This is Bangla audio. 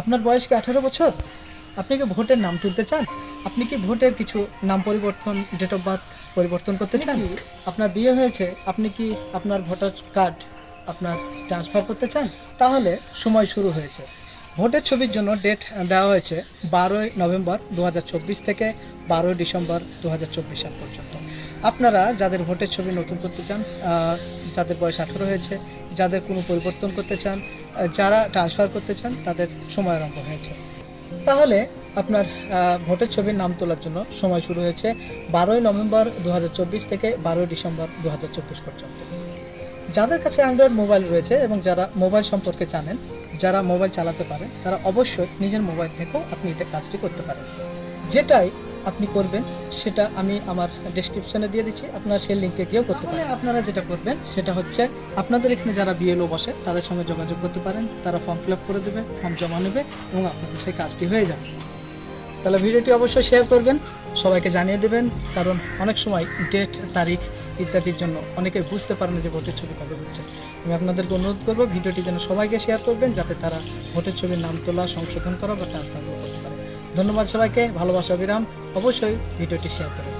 আপনার বয়স কি আঠারো বছর? আপনি কি ভোটের নাম তুলতে চান? আপনি কি ভোটের কিছু নাম পরিবর্তন ডেট অফ বার্থ পরিবর্তন করতে চান? আপনার বিয়ে হয়েছে আপনি কি আপনার ভোটার কার্ড আপনার ট্রান্সফার করতে চান? তাহলে সময় শুরু হয়েছে। ভোটের ছবির জন্য ডেট দেওয়া হয়েছে বারোই নভেম্বর দু হাজার চব্বিশ থেকে বারোই ডিসেম্বর দু হাজার চব্বিশ সাল পর্যন্ত। আপনারা যাদের ভোটের ছবি নতুন করতে চান যাদের বয়স আঠারো হয়েছে যাদের কোনো পরিবর্তন করতে চান যারা ট্রান্সফার করতে চান, তাদের সময় আরম্ভ হয়েছে। তাহলে আপনার ভোটের ছবির নাম তোলার জন্য সময় শুরু হয়েছে বারোই নভেম্বর দু হাজার চব্বিশ থেকে বারোই ডিসেম্বর দু হাজার চব্বিশ পর্যন্ত। যাদের কাছে অ্যান্ড্রয়েড মোবাইল রয়েছে এবং যারা মোবাইল সম্পর্কে জানেন, যারা মোবাইল চালাতে পারেন, তারা অবশ্যই নিজের মোবাইল থেকেও আপনি এটা কাজটি করতে পারেন। যেটাই আপনি করবেন, সেটা আমি আমার ডেসক্রিপশনে দিয়ে দিচ্ছি, আপনারা সেই লিঙ্কে গিয়েও করতে পারেন। আপনারা যেটা করবেন, সেটা হচ্ছে আপনাদের এখানে যারা বিএলও বসে, তাদের সঙ্গে যোগাযোগ করতে পারেন, তারা ফর্ম ফিল করে দেবে ফর্ম জমা নেবে এবং আপনাদের সেই কাজটি হয়ে যাবে। তাহলে ভিডিওটি অবশ্যই শেয়ার করবেন, সবাইকে জানিয়ে দেবেন, কারণ অনেক সময় ডেট তারিখ ইত্যাদির জন্য অনেকে বুঝতে পারে না যে ভোটের ছবি কবে হচ্ছে। আমি আপনাদেরকে অনুরোধ করব, ভিডিওটি যেন সবাইকে শেয়ার করবেন, যাতে তারা ভোটের ছবির নাম তোলা, সংশোধন করা বা ট্রান্সফার করতে পারে। ধন্যবাদ সবাইকে ভালোবাসা অবিরাম অবশ্যই ভিডিওটি শেয়ার করবেন